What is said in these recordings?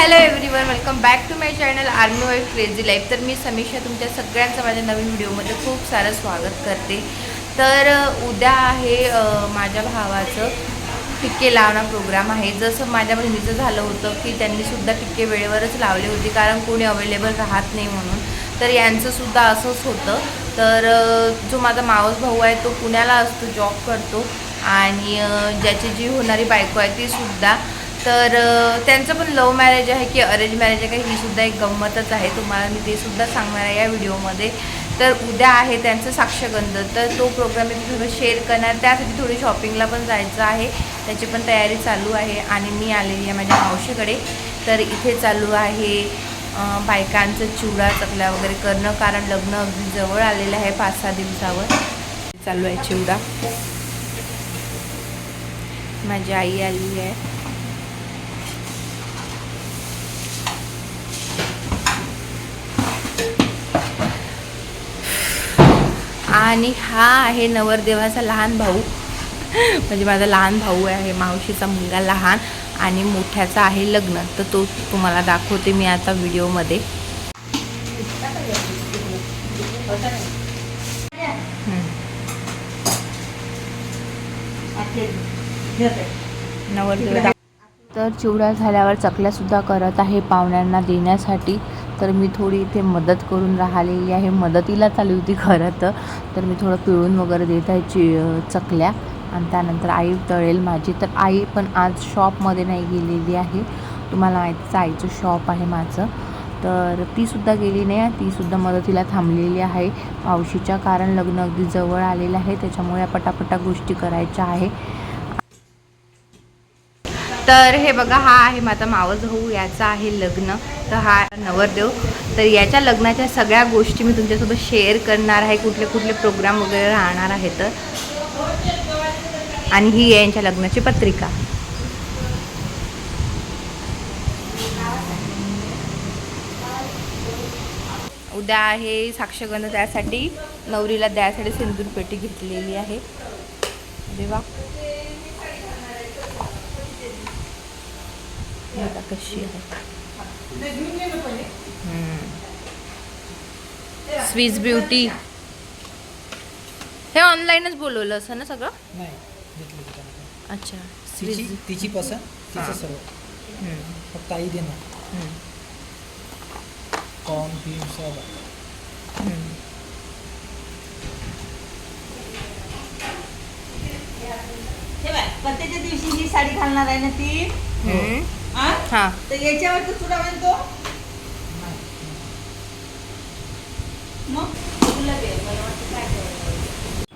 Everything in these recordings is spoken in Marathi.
Hello everyone welcome back to my channel army wife crazy life तर मी समीक्षा तुमच्या सगळ्यांचं माझ्या नवीन व्हिडिओमध्ये खूप सारं स्वागत करते. तर उद्या आहे माझ्या भावाचं टिक्के लावणं प्रोग्राम आहे. जसं माझ्या बहिणीचं झालं होतं की त्यांनीसुद्धा टिक्के वेळेवरच लावले होते कारण कोणी अवेलेबल राहत नाही म्हणून. तर यांचंसुद्धा असंच होतं. तर जो माझा मावस भाऊ आहे तो पुण्याला असतो जॉब करतो. आणि ज्याची जी होणारी बायको आहे तीसुद्धा तर त्यांचं पण लव्ह मॅरेज आहे की अरेंज मॅरेज आहे का ही सुद्धा एक गंमतच आहे. तुम्हाला मी ते सुद्धा सांगणार आहे या व्हिडिओमध्ये. तर उद्या आहे त्यांचं साक्षगंध तर तो प्रोग्राम मी थोडं शेअर करणार. त्यासाठी थोडी शॉपिंगला पण जायचं आहे. त्याची पण तयारी चालू आहे आणि मी आलेली आहे माझ्या मावशीकडे. तर इथे चालू आहे बायकांचं चिवडा चकल्या वगैरे करणं कारण लग्न अगदी जवळ आलेलं आहे पाच सहा दिवसावर. चालू आहे चिवडा. माझी आई आलेली आहे. आणि हा आहे नवरदेवाचा लहान भाऊ. म्हणजे माझा लहान भाऊ आहे मावशीचा मुलगा लहान आणि मोठ्याचा आहे लग्न. तर तो तुम्हाला दाखवते मी आता व्हिडिओमध्ये. नवरदेव तर चिवडा झाल्यावर चकल्यासुद्धा करत आहे पाहुण्यांना देण्यासाठी. तर मी थोडी इथे मदत करून राहिलेली आहे. मदतीला चालू होती खरं तर. तर मी थोडं पिळून वगैरे देत आहे चि चकल्या. आणि त्यानंतर आई तळेल माझी. तर आई पण आज शॉपमध्ये नाही गेलेली आहे. तुम्हाला माहितीच आईचं शॉप आहे माझं. तर तीसुद्धा गेली नाही तीसुद्धा मदतीला थांबलेली आहे. पावशीच्या कारण लग्न अगदी जवळ आलेलं आहे. त्याच्यामुळे पटापटा गोष्टी करायच्या आहे. तर हे बघा हा आहे माझा मावस भाऊ याचा आहे लग्न. तर हा नवरदेव. तर याच्या लग्नाच्या सगळ्या गोष्टी मी तुमच्यासोबत शेअर करणार आहे. कुठले कुठले प्रोग्राम वगैरे राहणार आहे तर. आणि ही आहे यांच्या लग्नाची पत्रिका. उद्या आहे साक्षगंध त्यासाठी. नवरीला द्यायसाठी सिंदूर पेटी घेतलेली आहे. देवा. हे बघा कशी आहे? Swiss beauty. हे ऑनलाईनच बोलवलं असं ना सगळं. अच्छा तिची तिची पसंत हां. तिचं सर्व फक्त आई देणार. कॉर्न भीम. हे बघ, प्रत्येच्या दिवशी ही साडी घालणार आहे ना ती? हा. तर याच्यावर तर तुला म्हणतो. मग? तुला.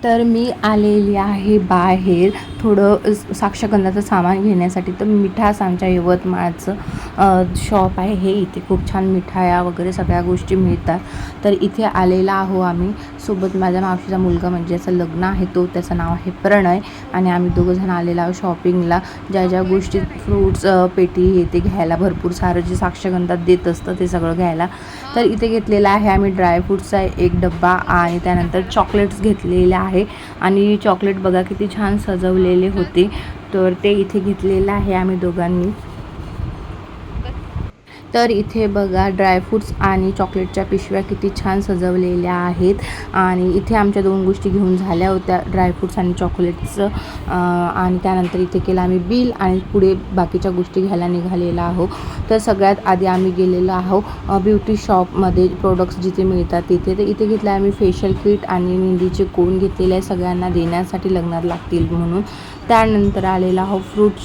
तर मी आलेली आहे बाहेर. थोडं साक्षगंधाचं सामान घेण्यासाठी तर मिठास आमच्या यवतमाळचं शॉप आहे. हे इथे खूप छान मिठाया वगैरे सगळ्या गोष्टी मिळतात. तर इथे आलेला आहो आम्ही. सोबत माझ्या मावशीचा मुलगा म्हणजे ज्याचं लग्न आहे तो त्याचं नाव आहे प्रणय. आणि आम्ही दोघंजण आलेलो आहोत शॉपिंगला ज्या ज्या गोष्टी फ्रूट्स पेटी हे ते घ्यायला भरपूर सारं जे साक्षगंधात देत असतं ते सगळं घ्यायला. तर इथे घेतलेलं आहे आम्ही ड्रायफ्रूट्सचा एक डब्बा आणि त्यानंतर चॉकलेट्स घेतलेले आहे. आणि चॉकलेट बघा किती छान सजवले आलेले होते. तर ते इथे घेतलेलं आहे आम्ही दोघांनी. तर इथे बघा ड्रायफ्रूट्स आणि चॉकलेटच्या पिशव्या किती छान सजवलेल्या आहेत. आणि इथे आमच्या दोन गोष्टी घेऊन झाल्या होत्या ड्रायफ्रूट्स आणि चॉकलेट्सचं आणि त्यानंतर इथे केलं आम्ही बिल आणि पुढे बाकीच्या गोष्टी घ्यायला निघालेलो आहो तर सगळ्यात आधी आम्ही गेलेलो आहो ब्युटी शॉपमध्ये प्रोडक्ट्स जिथे मिळतात तिथे. तर इथे घेतलं आम्ही फेशियल किट आणि मेहंदीचे कोण घेतलेले आहे सगळ्यांना देण्यासाठी लग्नात लागतील म्हणून. त्यानंतर आलेला आहो फ्रूट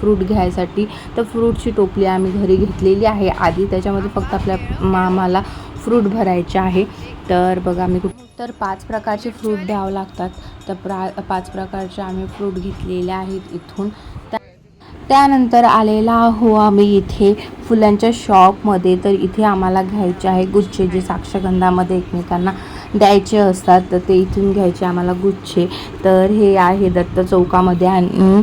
फ्रूट घ्यायसाठी. तर फ्रूटची टोपली आम्ही घरी घेतलेली आहे. आधी त्याच्यामध्ये फक्त आपल्या मामाला फ्रूट भरायचे आहे. तर बघा आम्ही खूप तर पाच प्रकारचे फ्रूट द्यावं लागतात. तर प्रा पाच प्रकारचे आम्ही फ्रूट घेतलेले आहेत इथून. त्यानंतर आलेला आहो आम्ही इथे फुलांच्या शॉपमध्ये तर इथे आम्हाला घ्यायचे आहे गुच्छे जे साक्षगंधामध्ये एकमेकांना द्यायचे असतात तर ते इथून घ्यायचे आम्हाला गुच्छे. तर हे आहे दत्त चौकामध्ये आणि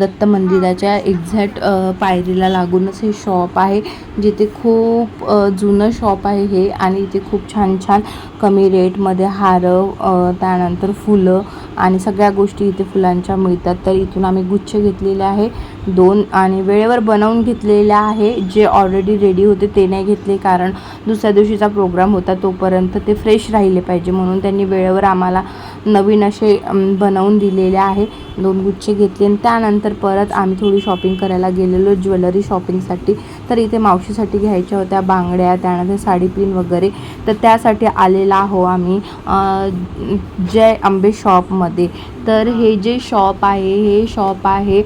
दत्त मंदिराच्या एक्झॅक्ट पायरीला लागूनच हे शॉप आहे जिथे खूप जुनं शॉप आहे हे आणि इथे खूप छान छान कमी रेटमध्ये हारं त्यानंतर फुलं आणि सगळ्या गोष्टी इथे फुलांच्या मिळतात. तर इथून आम्ही गुच्छ घेतलेले आहे. दोन आणि वेळेवर बनवून घेतलेल्या आहे. जे ऑलरेडी रेडी होते ते नाही घेतले कारण दुसऱ्या दिवशीचा प्रोग्राम होता तोपर्यंत ते फ्रेश राहिले पाहिजे म्हणून त्यांनी वेळेवर आम्हाला नवीन असे बनवून दिलेले आहे. दोन गुच्छे घेतले आणि त्यानंतर परत आम्ही थोडी शॉपिंग करायला गेलेलो ज्वेलरी शॉपिंगसाठी तर इथे मावशीसाठी घ्यायच्या होत्या बांगड्या त्यानंतर साडी पिन वगैरे. तर त्यासाठी आलेला आहो आम्ही जय आंबे शॉपमध्ये तर हे जे शॉप आहे हे शॉप आहे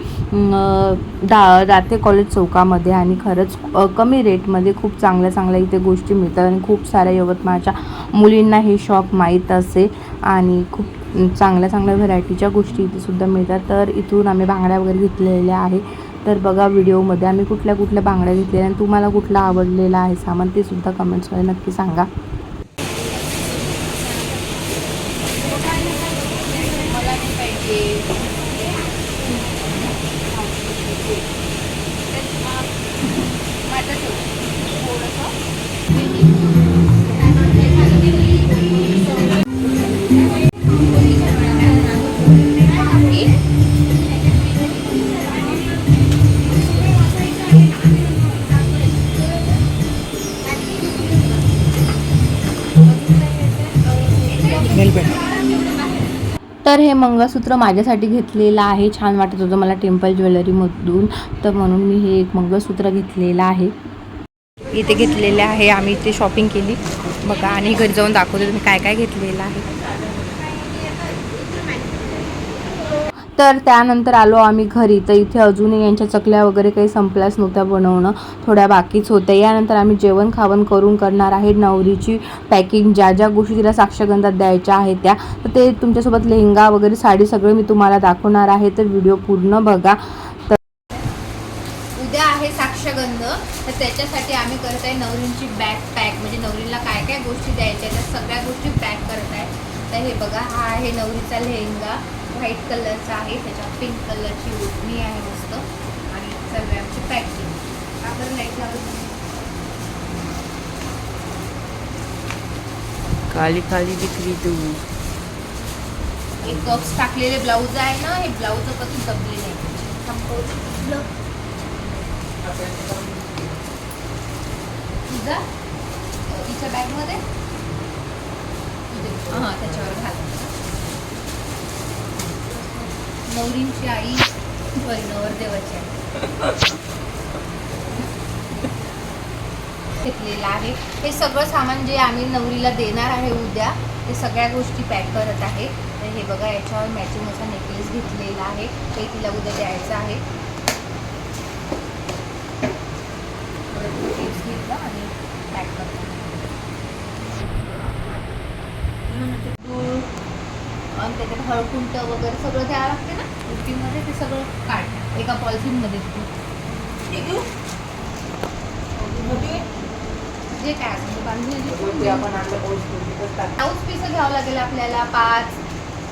दा दाते कॉलेज चौकामध्ये आणि खरंच कमी रेटमध्ये खूप चांगल्या चांगल्या इथे गोष्टी मिळतात आणि खूप साऱ्या यवतमाळच्या मुलींना हे शॉप माहीत असेल आणि खूप चांगल्या चांगल्या व्हरायटीच्या गोष्टी इथे सुद्धा मिळतात. तर इथून आम्ही बांगड्या वगैरे घेतलेल्या आहे. तर बघा व्हिडिओमध्ये आम्ही कुठल्या कुठल्या बांगड्या घेतलेल्या आणि तुम्हाला कुठला आवडलेला आहे सामान ते सुद्धा कमेंट्समध्ये नक्की सांगा. तर हे मंगळसूत्र माझ्यासाठी घेतलेलं आहे. छान वाटत होतं मला टेम्पल ज्वेलरीमधून. तर म्हणून मी हे एक मंगळसूत्र घेतलेलं आहे. इथे घेतलेले आहे. आम्ही इथे शॉपिंग केली. बघा आणि घरी जाऊन दाखवते तुम्ही काय काय घेतलेलं आहे. तर त्यानंतर आलो आम्ही घरी. तर इथे अजूनही यांच्या चकल्या वगैरे काही संपल्याच नव्हत्या बनवणं. थोड्या बाकीच होत्या. यानंतर आम्ही जेवण खावण करून करणार आहे. नवरीची पॅकिंग ज्या ज्या गोष्टी तिला साक्षगंधात द्यायच्या आहेत त्या. तर ते तुमच्यासोबत लेहंगा वगैरे साडी सगळं मी तुम्हाला दाखवणार आहे. तर व्हिडिओ पूर्ण बघा. उद्या आहे साक्षगंध. तर त्याच्यासाठी आम्ही करत आहे नवरींची बॅग पॅक म्हणजे नवरीला काय काय गोष्टी द्यायच्या त्या सगळ्या गोष्टी पॅक करत आहे. तर हे बघा हा आहे नवरीचा लेहंगा. व्हाईट कलरचा आहे त्याच्यावर पिंक कलरची ओढणी आहे मस्त. आणि सर्व आमची पॅकिंग का बरं लाइट लागत? खाली खाली दिखली तू. एक बॉक्स टाकलेले ब्लाऊज आहे ना हे ब्लाऊज कधी दबले नाही. तुझा? तिच्या बॅगमध्ये हां त्याच्यावर घाल. नवरींची आई सॉरी नवरदेवाची आई. घेतलेलं आहे. हे सगळं सामान जे आम्ही नवरीला देणार आहे उद्या ते सगळ्या गोष्टी पॅक करत आहे. तर हे बघा याच्यावर मॅचिंग असा नेकलेस घेतलेला आहे. ते तिला उद्या द्यायचं आहे. घेतलं आणि पॅक करतो. आणि त्याच्यात हळकुंट वगैरे सगळं द्यावं लागते ना? उटीमध्ये ते सगळं काढ एका पॉलिथिनमध्ये घेऊ? मोठी? जे काय ब्लाऊज पीस घ्यावं लागेल आपल्याला पाच.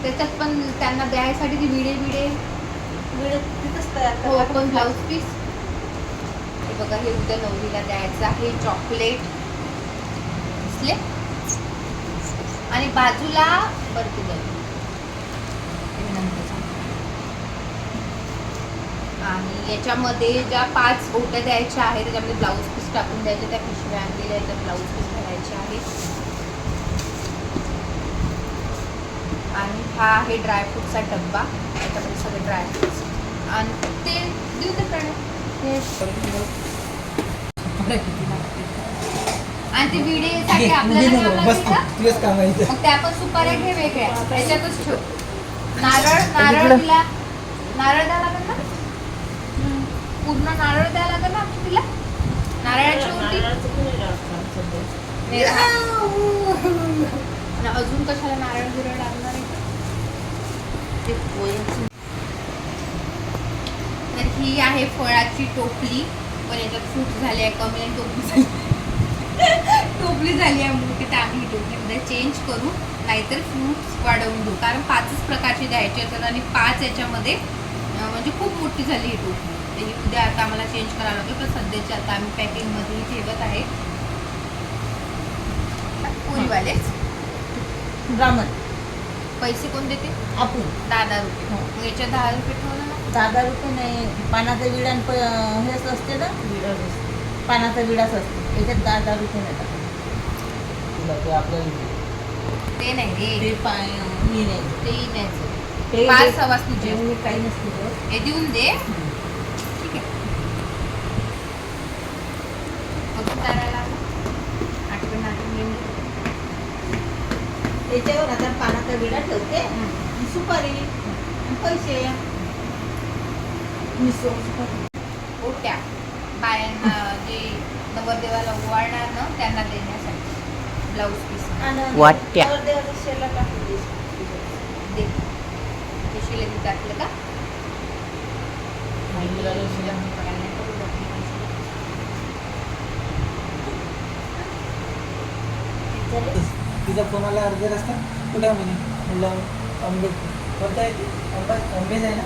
त्याच्यात पण त्यांना द्यायसाठी ती विडे विडे. हो पण ब्लाऊज पीस हे बघा हे उद्या नवरीला द्यायचं आहे. चॉकलेट दिसले? आणि बाजूला बरती द्यावी आणि याच्यामध्ये ज्या पाच ओट्या द्यायच्या आहेत त्याच्यामध्ये ब्लाऊज पीस टाकून द्यायचे त्या पिशव्या आणलेल्या आहेत ब्लाऊज पीस भरायचे आहेत. आणि हा आहे ड्रायफ्रूटचा डब्बा. त्याच्यामध्ये सगळे ड्रायफ्रुट्स आणि ते देऊ ते आणि ते विडेसाठी आपल्याला त्या पण सुपाऱ्या घे वेगळ्या. त्याच्यातच ठेव. नारळ नारळ नारळ द्यावं लागेल ना. पूर्ण नारळ द्यावं लागेल ना तिला? नारळाची उलटी? अजून कशाला नारळ बिरळ लागणार आहे तर ही आहे फळाची टोपली. पण याच्यात फूट झाली आहे कमी आणि टोपली झाली टोपली झाली आहे मोठी तर आम्ही ही टोपलीमध्ये चेंज करू. नाहीतर फ्रूट्स वाढवून देऊ. कारण पाचच प्रकारचे द्यायचे असतात आणि पाच याच्यामध्ये म्हणजे खूप मोठी झाली ही टोपली. ही उद्या आता आम्हाला चेंज करावं लागेल पण सध्याची आता आम्ही पॅकिंगमध्ये ठेवत आहे. पुरीवालेच ब्राह्मण पैसे कोण देते आपण दहा दहा रुपये मग याच्यात दहा रुपये ठेवलं ना? दहा रुपये नाही पानाचा विडा आणि प- हेच असते ना? पानाचा विडाच असते. याच्यात दहा दहा रुपये नाही टाकायचे. तुला ते आपल्याला ते नाही रे. ते पाय मी नाही. ते पाच जे- सवासणीचे. जे काही नसते. हे देऊन दे ठीक आहे अजून काय राहिलं आता? आठवण आठवण येऊन दे. त्याच्यावर आता पानाचा विडा ठेवते. सुपारी. पैसे. ओट्या बायांना जे नवरदेवाला ओवाळणार ना त्यांना देण्यासाठी. Blouse piece. आणि वाट्या. नवरदेवाचा शेला टाकून दे. शिलेली टाकलं का? तिचा फोन आला अर्धे रस्ता कुठे म्हणे? म्हणलं आंबे कोणता आहे ते? आंबा आंबेच आहे ना?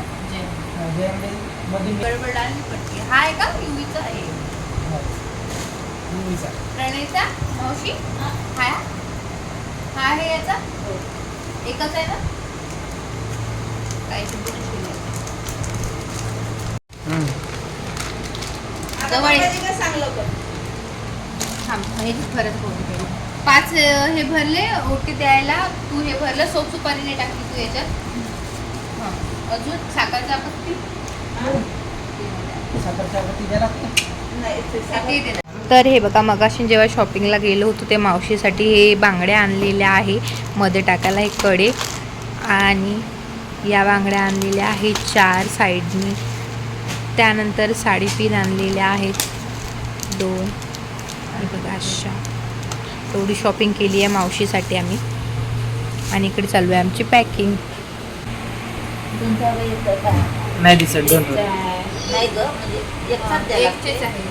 हा, जे आंबे मध्ये मी- गडबड आली पडते हा आहे का? युवीचा आहे. हा. प्रणयचा? मावशी? हा. हा? हा आहे याचा? एकच आहे ना. आता जवळ सांगलं पण? थांब हे खरंच बोलते. पाच हे भरले ओटी द्यायला तू हे भरलं सोप सुपारी नाही टाकली तू याच्यात. हां. अजून साखरचा पत्ती. तर हे बघा मगाशी जेव्हा शॉपिंगला गेलो होतो ते मावशीसाठी हे बांगड्या आणलेल्या आहे. मध्ये टाकायला एक कडे. आणि या बांगड्या आणलेल्या आहेत चार साईडनी. त्यानंतर साडी पिन आणलेल्या आहेत. दोन. हे बघा अशा. एवढी शॉपिंग केली आहे मावशीसाठी आम्ही आणि इकडे चालू आहे आमची पॅकिंग? नाही दिसत दोन. नाही ग म्हणजे द्यायला आहे.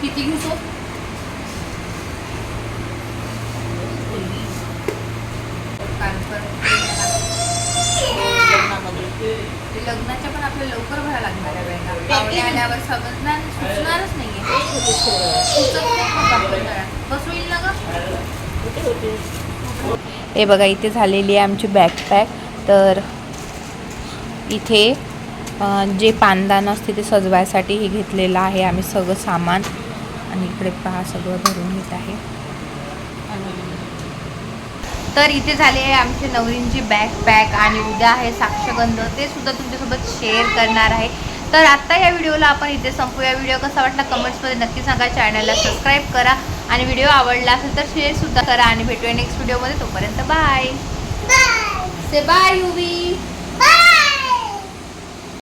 किती घेऊ कानपर. ते लग्नाच्या पण आपल्याला लवकर भरायला लागणार आहे वेळेला. पाहुणे आल्यावर समजणार सुचणारच नाहीये सुचत नाही. बस होईल ना गं? हे बघा इथे झालेली आहे आमची बॅकपॅक तर इथे जे पानदान असते ते सजवायसाठी हे घेतलेलं आहे आम्ही सगळं सामान आणि इकडे पहा सगळं भरून घेत आहे तर इथे झाले आहे आमचे नवरींची बॅग पॅक आणि उद्या आहे साक्षगंध. ते सुद्धा तुमच्यासोबत शेअर करणार आहे. तर आत्ता या व्हिडिओला आपण इथे संपूया. व्हिडिओ कसा वाटला कमेंट्समध्ये नक्की सांगा. चॅनलला सबस्क्राईब करा. आणि व्हिडिओ आवडला असेल तर शेअरसुद्धा करा. आणि भेटूया नेक्स्ट व्हिडिओमध्ये तोपर्यंत बाय से बाय युवी